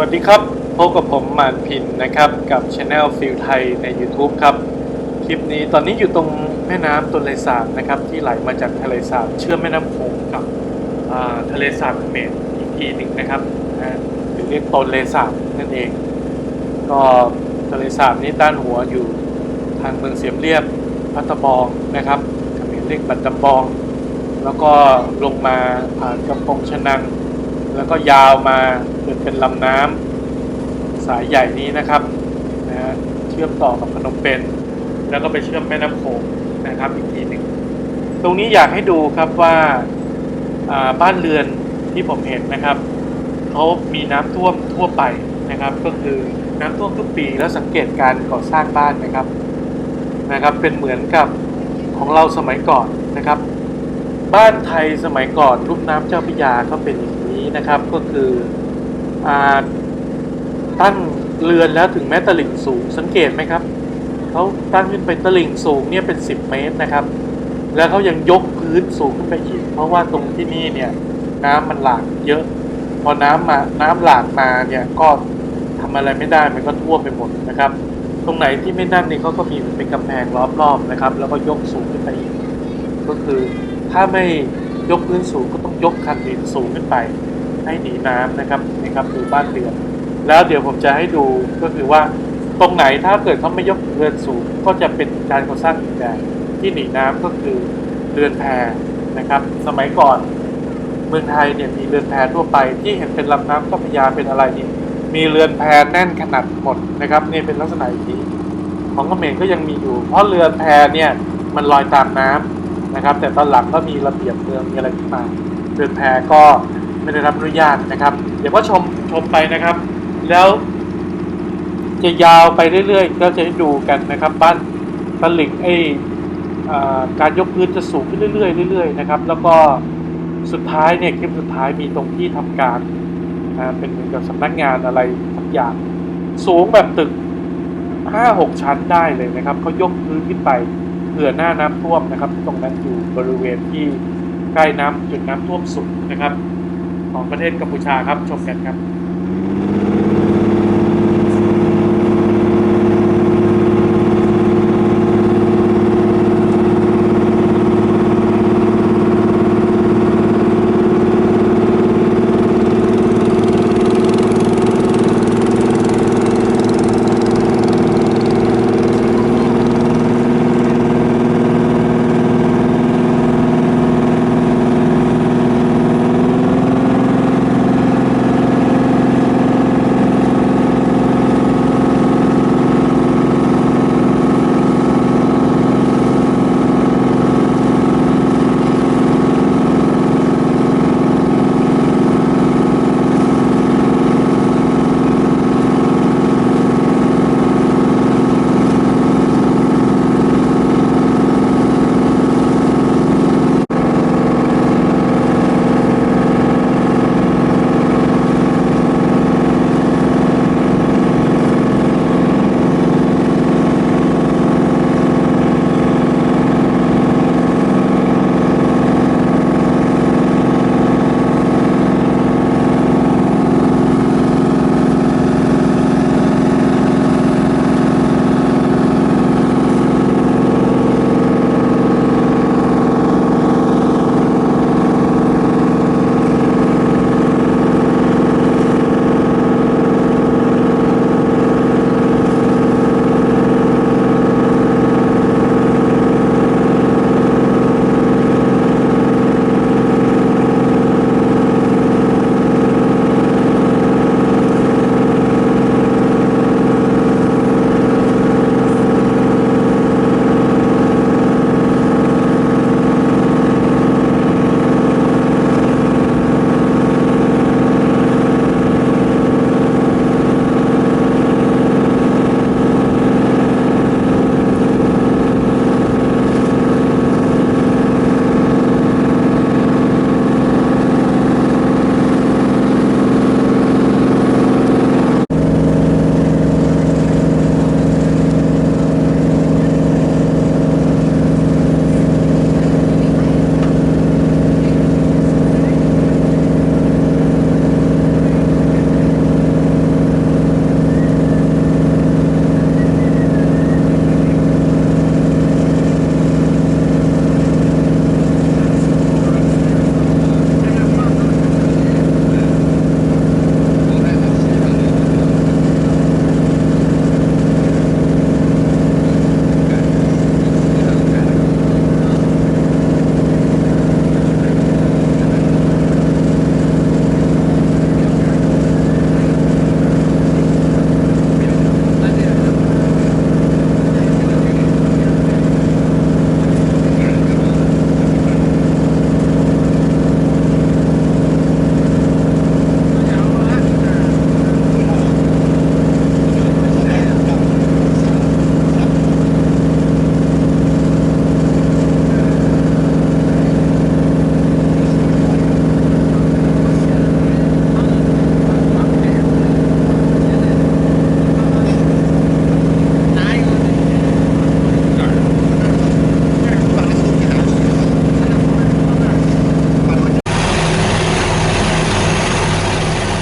วัสดีครับ พบกับผมหมานพินนะครับกับช anel ฟิลไทยใน YouTube ครับ คลิปนี้ตอนนี้อยู่ตรงแม่น้ำตุลเลสาบนะครับที่ไหลมาจากทะเลสาบเชื่อมแม่น้ำโขงกับทะเลสาบเขมรอีกทีหนึ่งนะครับหรือเรียกตนเลสาบนั่นเอง ก็ทะเลสาบนี้ด้านหัวอยู่ทางเมืองเสียมเรียบพัตตบองนะครับเขมรเรียกบัตตบอง แล้วก็ลงมาผ่านกำปงชนัง แล้วก็ยาวมาเป็นเป็นลำน้ำสายใหญ่นี้นะครับนะฮะเชื่อมต่อกับพนมเปญแล้วก็ไปเชื่อมแม่น้ำโขงนะครับอีกทีหนึ่งตรงนี้อยากให้ดูครับว่าอ่าบ้านเรือนที่ผมเห็นนะครับเขามีน้ำท่วมทั่วไปนะครับ ก็คือน้ำท่วมทุกปีแล้วสังเกตการก่อสร้างบ้านนะครับนะครับ เป็นเหมือนกับของเราสมัยก่อนนะครับ บ้านไทยสมัยก่อนรุ่มน้ำเจ้าพระยาก็เป็นอย่าง นี้นะครับก็คืออตั้งเรือนแล้วถึงแม้ตลิ่งสูงสังเกตไหมครับเขาตั้งขึ้นไปตลิ่งสูงเนี่ยเป็น 10 เมตรนะครับ แล้วเขายังยกพื้นสูงขึ้นไปอีก เพราะว่าตรงที่นี่เนี่ยน้ำมันหลากเยอะ พอน้ำมาน้ำหลากมาเนี่ยก็ทำอะไรไม่ได้มันก็ท่วมไปหมดนะครับ ตรงไหนที่ไม่นั่นนี่เขาก็มีเป็นกำแพงล้อมรอบนะครับ แล้วก็ยกสูงขึ้นไปอีก ก็คือถ้าไม่ยกพื้นสูงก็ต้องยกคันดินสูงขึ้นไป ให้หนีน้ำนะครับนะครับดูบ้านเรือนแล้วเดี๋ยวผมจะให้ดูก็คือว่าตรงไหนถ้าเกิดเขาไม่ยกเรือนสูงก็จะเป็นการก่อสร้างอีกแบบที่หนีน้ำก็คือเรือนแพนะครับ สมัยก่อนเมืองไทยเนี่ยมีเรือนแพทั่วไป ที่เห็นเป็นลำน้ำเจ้าพระยาเป็นอะไรนี่มีเรือนแพแน่นขนาดหมดนะครับนี่เป็นลักษณะอย่างนี้ของเขมรก็ยังมีอยู่ เพราะเรือนแพเนี่ยมันลอยตามน้ำนะครับ แต่ตอนหลังก็มีระเบียบเมืองมีอะไรขึ้นมาเรือนแพก็ ไม่ได้รับอนุญาตนะครับ เดี๋ยวก็ชมชมไปนะครับ แล้วจะยาวไปเรื่อยๆ ก็จะให้ดูกันนะครับ บ้านตลิ่งไออ่าการยกพื้นจะสูงขึ้นเรื่อยๆเรื่อยๆนะครับ แล้วก็สุดท้ายเนี่ยคลิปสุดท้ายมีตรงที่ทำการอ่าเป็นเหมือนกับสำนักงานอะไรสักอย่าง สูงแบบตึกห้าหกชั้นได้เลยนะครับเขายกพื้นขึ้นไปเผื่อหน้าน้ำท่วมนะครับ ตรงนั้นอยู่บริเวณที่ใกล้น้ำจุดน้ำท่วมสุดนะครับ ของประเทศกัมพูชาครับ ชมกันครับ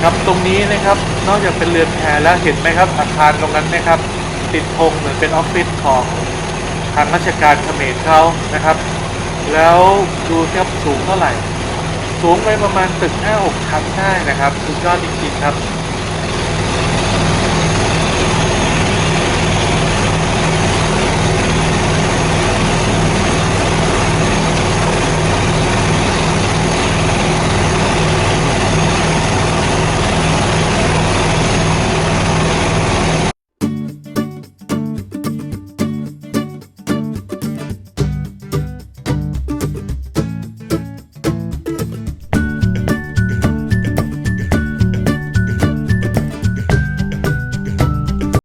ครับตรงนี้นะครับนอกจากเป็นเรือนแพแล้วเห็นไหมครับ อาคารตรงนั้นนะครับ ติดธงเหมือนเป็นออฟฟิศของทางราชการเขมรเขานะครับ แล้วดูครับสูงเท่าไหร่ สูงไปประมาณตึก5-6ชั้นได้นะครับสุดยอดจริงๆครับ